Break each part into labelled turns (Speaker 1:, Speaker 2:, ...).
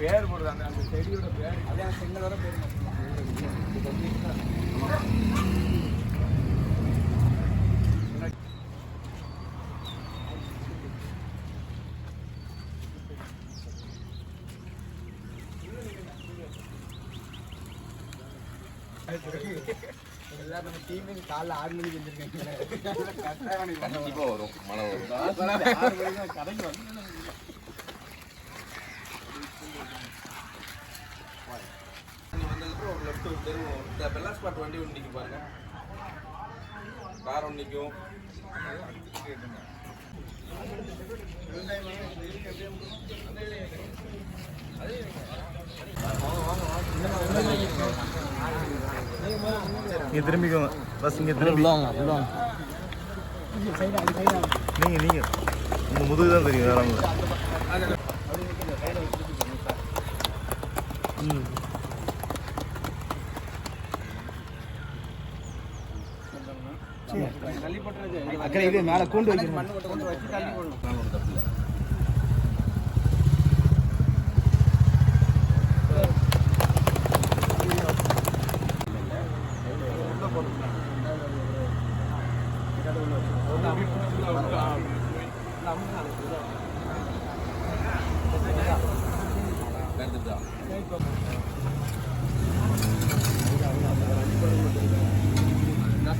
Speaker 1: பேர் போடுறது அந்த அந்த செடியோட பேர். அதான் சின்னதோட பேர் எல்லாம் நம்ம டீமுக்கு காலைல ஆறு மணிக்கு வந்துருக்கேன் கட்டாயம்
Speaker 2: கண்டிப்பா வரும். மழை வரும்.
Speaker 1: கடைக்கு வந்து
Speaker 2: வந்ததுக்கப்புறம் ஒரு லெஃப்ட் ஒரு தெரு இந்த பெல்லா ஸ்பாட் வண்டி ஒன்று நிற்கும் பாருங்க. கார் ஒன்று நிற்கும்
Speaker 3: இங்கே திரும்பிக்கோங்க. பஸ் இங்கே திரும்பி. நீங்கள் நீங்கள் உங்கள் முதுகு தான் தெரியும் வேற ஒண்ணும்
Speaker 1: அக்கறை இது மேலே கூண்டு வைக்கணும். மண்ணு கொண்டு கொண்டு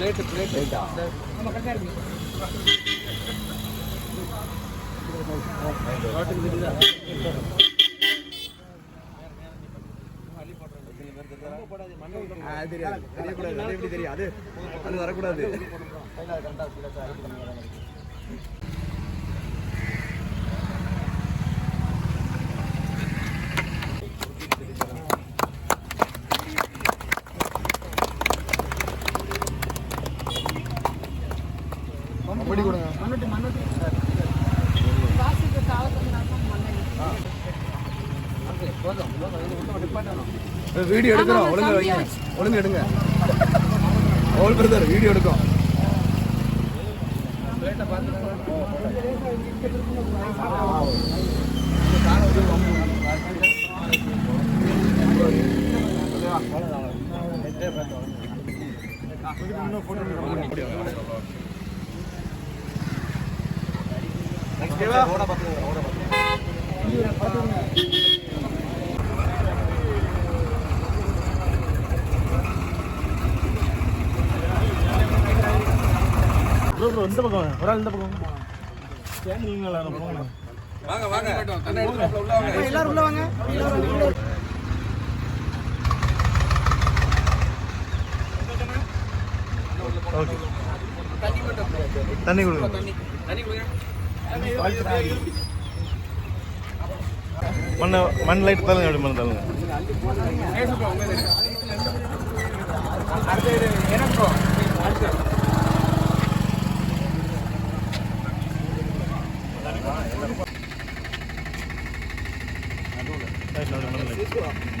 Speaker 1: பிளேட்டு பிளேட் ரைட்டா தெரியாது. அது வரக்கூடாது. அப்படி கொடுங்க மண்ணுட்டு மண்ணுட்டு வீடியோ எடுக்கிறோம். ஒழுங்கு வைங்க. ஒழுங்கு எடுங்க. ஓல் பிரதர் வீடியோ எடுக்கும்.
Speaker 3: ப்ரோ ப்ரோ இந்த பக்கம். ஒரு ஆள் இந்த பக்கம் போங்க
Speaker 2: வாங்க வாங்க உள்ள வாங்க
Speaker 1: எல்லாரும்
Speaker 3: ஓகே
Speaker 2: தண்ணி
Speaker 3: கொடுங்க
Speaker 2: தண்ணி கொடுங்க
Speaker 3: மண்ணை மண் லைட் தள்ளுங்க அப்படி மண் தள்ளுங்க Thank you.